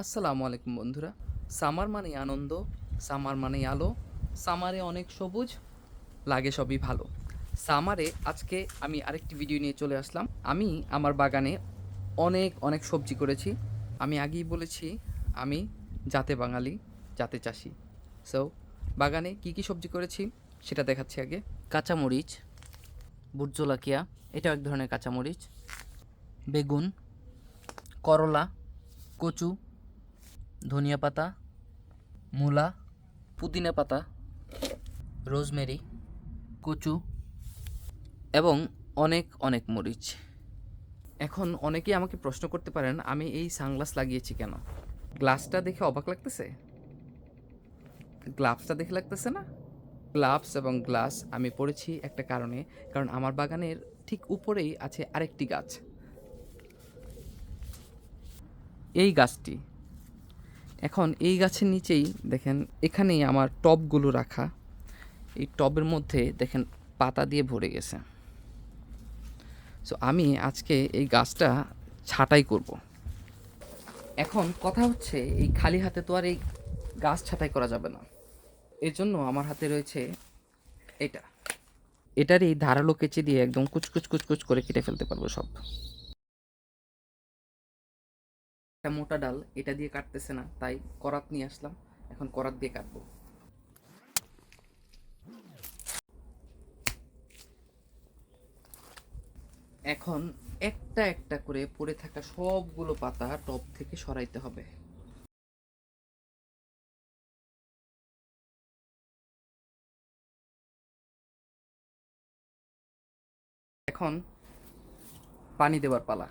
আসসালামু আলাইকুম বন্ধুরা। সামার মানে আনন্দ, সামার মানে আলো, সামারে অনেক সবুজ, লাগে সবই ভালো। সামারে আজকে আমি আরেকটি ভিডিও নিয়ে চলে আসলাম। আমি আমার বাগানে অনেক অনেক সবজি করেছি। আমি আগেই বলেছি, আমি জাতে বাঙালি, জাতে চাষি। সো বাগানে কি কি সবজি করেছি সেটা দেখাচ্ছি আগে। কাঁচামরিচ, বুটজোলাকিয়া, এটাও এক ধরনের কাঁচামরিচ, বেগুন, করলা, কচু ধনিয়া পাতা, মূলা, পুদিনা পাতা, রোজমেরি, কচু এবং অনেক অনেক মরিচ। এখন অনেকেই আমাকে প্রশ্ন করতে পারেন, আমি এই সানগ্লাস লাগিয়েছি কেন? গ্লাসটা দেখে অবাক লাগতেছে? গ্লাভসটা দেখে লাগতেছে না? গ্লাভস এবং গ্লাস আমি পড়েছি একটা কারণে, কারণ আমার বাগানের ঠিক উপরেই আছে আরেকটি গাছ। এই গাছটি এখন এই গাছের নিচেই দেখেন, এখানেই আমার টবগুলো রাখা। এই টবের মধ্যে দেখেন পাতা দিয়ে ভরে গেছে। সো আমি আজকে এই গাছটা ছাঁটাই করব। এখন কথা হচ্ছে, এই খালি হাতে তো আর এই গাছ ছাটাই করা যাবে না। এর জন্য আমার হাতে রয়েছে এটা। এটার এই ধারালো কেচি দিয়ে একদম কুচকুচ কুচকুচ করে কেটে ফেলতে পারব সব। একটা মোটা ডাল, এটা দিয়ে কাটতেছে না, তাই করাত নিয়ে আসলাম, এখন করাত দিয়ে কাটবো। এখন একটা একটা করে পড়ে থাকা সবগুলো পাতা টপ থেকে সরাইতে হবে। এখন পানি দেওয়ার পালা।